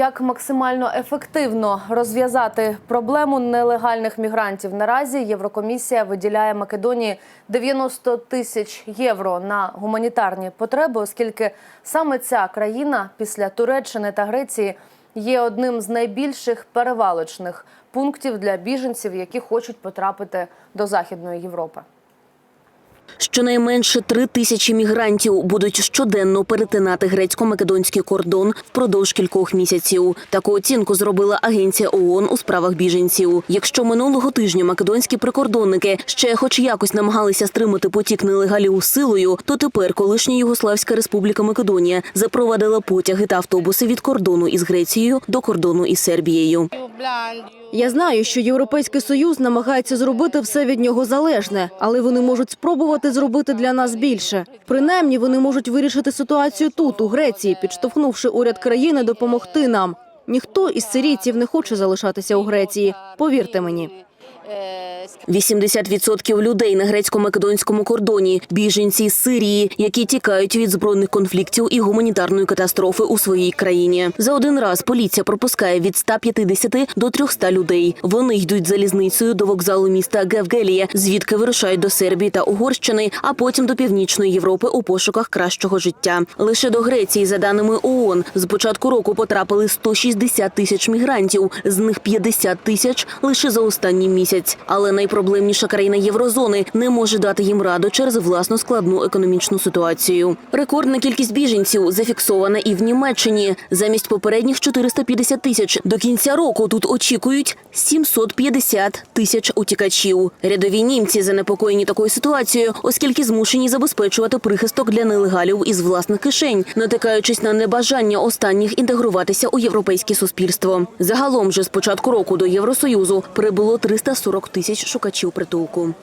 Як максимально ефективно розв'язати проблему нелегальних мігрантів наразі Єврокомісія виділяє Македонії 90 тисяч євро на гуманітарні потреби, оскільки саме ця країна після Туреччини та Греції є одним з найбільших перевалочних пунктів для біженців, які хочуть потрапити до Західної Європи. Щонайменше три тисячі мігрантів будуть щоденно перетинати грецько-македонський кордон впродовж кількох місяців. Таку оцінку зробила агенція ООН у справах біженців. Якщо минулого тижня македонські прикордонники ще хоч якось намагалися стримати потік нелегалів силою, то тепер колишня Югославська республіка Македонія запровадила потяги та автобуси від кордону із Грецією до кордону із Сербією. Я знаю, що Європейський Союз намагається зробити все від нього залежне, але вони можуть спробувати зробити для нас більше. Принаймні, вони можуть вирішити ситуацію тут, у Греції, підштовхнувши уряд країни допомогти нам. Ніхто із сирійців не хоче залишатися у Греції. Повірте мені. 80% людей на грецько-македонському кордоні біженці з Сирії, які тікають від збройних конфліктів і гуманітарної катастрофи у своїй країні. За один раз поліція пропускає від 150 до 300 людей. Вони йдуть залізницею до вокзалу міста Гевгелія, звідки вирушають до Сербії та Угорщини, а потім до північної Європи у пошуках кращого життя. Лише до Греції, за даними ООН, з початку року потрапили 160 тисяч мігрантів, з них 50 тисяч лише за останній місяць. Але найпроблемніша країна єврозони не може дати їм раду через власну складну економічну ситуацію. Рекордна кількість біженців зафіксована і в Німеччині. Замість попередніх 450 тисяч до кінця року тут очікують 750 тисяч утікачів. Рядові німці занепокоєні такою ситуацією, оскільки змушені забезпечувати прихисток для нелегалів із власних кишень, натикаючись на небажання останніх інтегруватися у європейське суспільство. Загалом же з початку року до Євросоюзу прибуло 340 тисяч шукачів притулку.